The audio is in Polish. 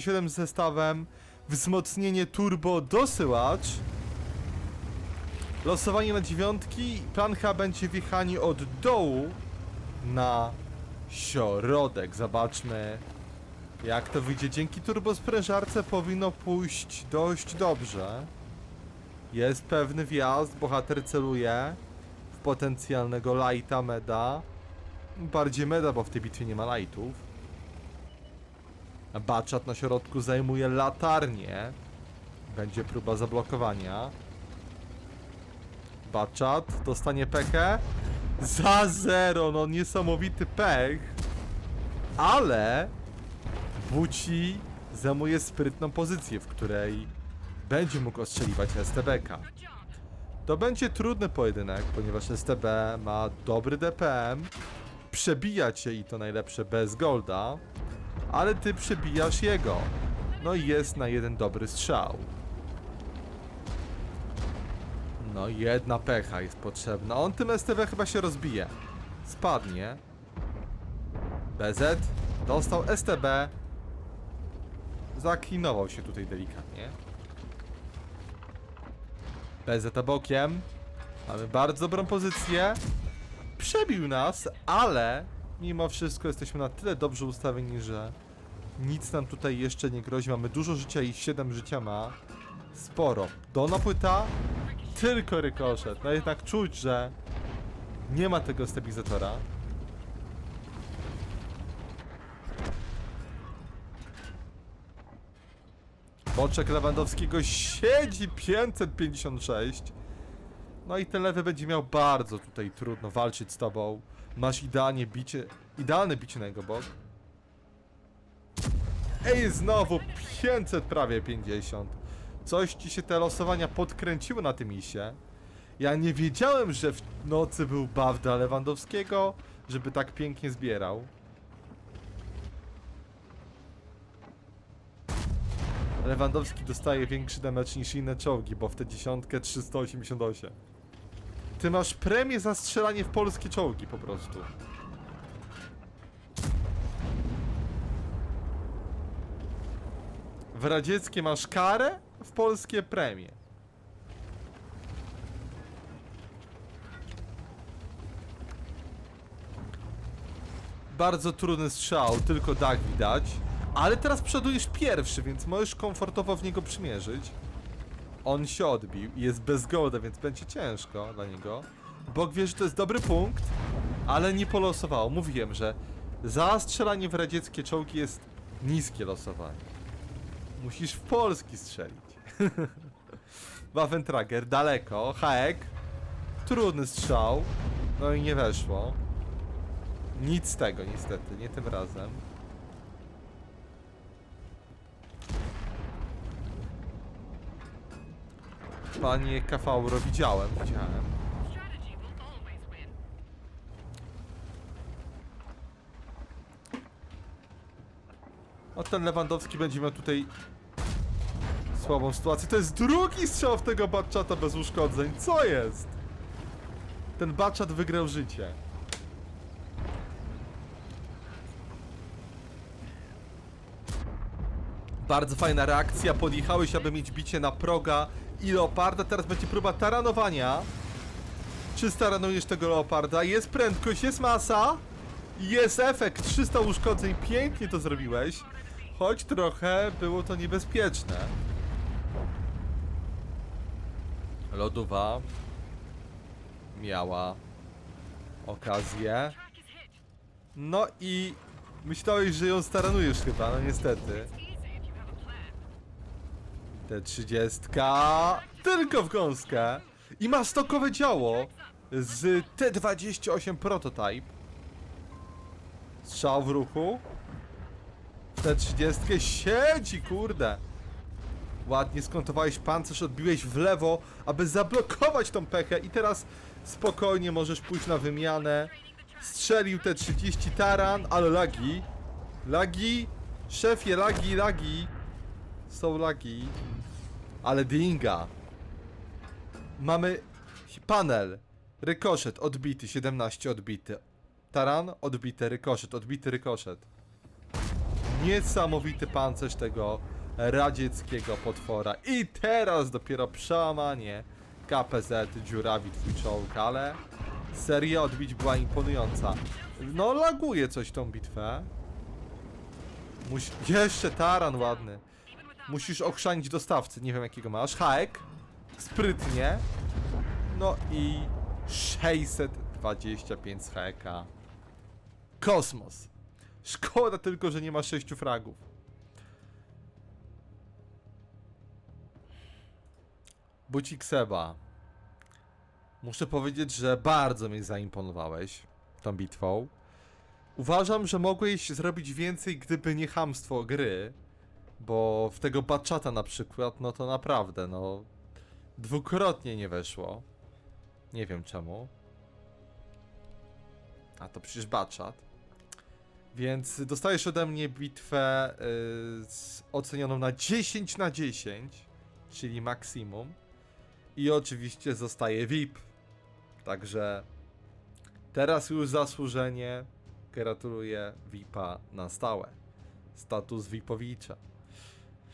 7 z zestawem, wzmocnienie turbo dosyłacz, losowanie na dziewiątki, plan H będzie wjechanie od dołu na środek. Zobaczmy jak to wyjdzie. Dzięki turbosprężarce powinno pójść dość dobrze. Jest pewny wjazd, bohater celuje w potencjalnego lighta meda. Bardziej meda, bo w tej bitwie nie ma lightów. Baczat na środku zajmuje latarnię. Będzie próba zablokowania. Baczat dostanie pekę. Za zero, no niesamowity pech. Ale Buci zajmuje sprytną pozycję, w której będzie mógł ostrzeliwać STB-ka. To będzie trudny pojedynek, ponieważ STB ma dobry DPM, przebija cię i to najlepsze bez golda, ale ty przebijasz jego. No i jest na jeden dobry strzał. No jedna pecha jest potrzebna. On tym STB chyba się rozbije. Spadnie. BZ dostał STB. Zaklinował się tutaj delikatnie. BZ bokiem. Mamy bardzo dobrą pozycję. Przebił nas, ale mimo wszystko jesteśmy na tyle dobrze ustawieni, że nic nam tutaj jeszcze nie grozi. Mamy dużo życia i 7 życia ma. Sporo. Dolna płyta, tylko rykoszet. No jednak czuć, że nie ma tego stabilizatora. Boczek Lewandowskiego siedzi 556. No i ten lewy będzie miał bardzo tutaj trudno walczyć z tobą. Masz idealnie bicie, idealne bicie na jego bok. Ej, znowu 500 prawie 50. Coś ci się te losowania podkręciły na tym isie. Ja nie wiedziałem, że w nocy był buff dla Lewandowskiego, żeby tak pięknie zbierał. Lewandowski dostaje większy damage niż inne czołgi, bo w tę dziesiątkę 388. Ty masz premię za strzelanie w polskie czołgi po prostu. W radzieckie masz karę, w polskie premię. Bardzo trudny strzał, tylko dach widać. Ale teraz przodujesz pierwszy, więc możesz komfortowo w niego przymierzyć. On się odbił i jest bez golda, więc będzie ciężko dla niego. Bok wie, że to jest dobry punkt, ale nie polosowało. Mówiłem, że za strzelanie w radzieckie czołgi jest niskie losowanie. Musisz w polski strzelić. Waffentrager daleko, haek. Trudny strzał. No i nie weszło. Nic z tego niestety, nie tym razem. Panie Kafauro widziałem, widziałem. O, ten Lewandowski będzie miał tutaj słabą sytuację. To jest drugi strzał w tego Batchata bez uszkodzeń. Co jest? Ten Batchat wygrał życie. Bardzo fajna reakcja. Podjechałeś, aby mieć bicie na proga i leoparda. Teraz będzie próba taranowania. Czy staranujesz tego leoparda? Jest prędkość, jest masa. Jest efekt, 300 uszkodzeń, pięknie to zrobiłeś. Choć trochę było to niebezpieczne. Lodowa miała okazję. No i myślałeś, że ją staranujesz chyba, no niestety. Easy if you have a plan. T30 tylko w gąskę i ma stokowe działo z T28 Prototype. Strzał w ruchu. T30 siedzi, kurde. Ładnie skontowałeś pancerz, odbiłeś w lewo, aby zablokować tą pechę i teraz spokojnie możesz pójść na wymianę. Strzelił T30 taran, ale lagi. Lagi, szefie, lagi, lagi. Są lagi. Ale dinga. Mamy panel. Rykoszet odbity, 17 odbity. Taran odbity, rykoszet, odbity, rykoszet. Niesamowity pancerz tego radzieckiego potwora. I teraz dopiero przełamanie KPZ dziurawi twój czołg, ale seria odbić była imponująca. No laguje coś tą bitwę. Musi... Jeszcze taran ładny. Musisz ochrzanić dostawcy, nie wiem jakiego masz. Haek. Sprytnie. No i 625 z haeka. Kosmos. Szkoda tylko, że nie ma 6 fragów. Bucik Seba. Muszę powiedzieć, że bardzo mnie zaimponowałeś tą bitwą. Uważam, że mogłeś zrobić więcej, gdyby nie hamstwo gry. Bo w tego baczata na przykład, no to naprawdę, no. Dwukrotnie nie weszło. Nie wiem czemu. A to przecież baczat. Więc dostajesz ode mnie bitwę yy, z ocenioną na 10 na 10, czyli maksimum. I oczywiście zostaje VIP. Także teraz już zasłużenie gratuluję VIPa na stałe. Status VIPowicza.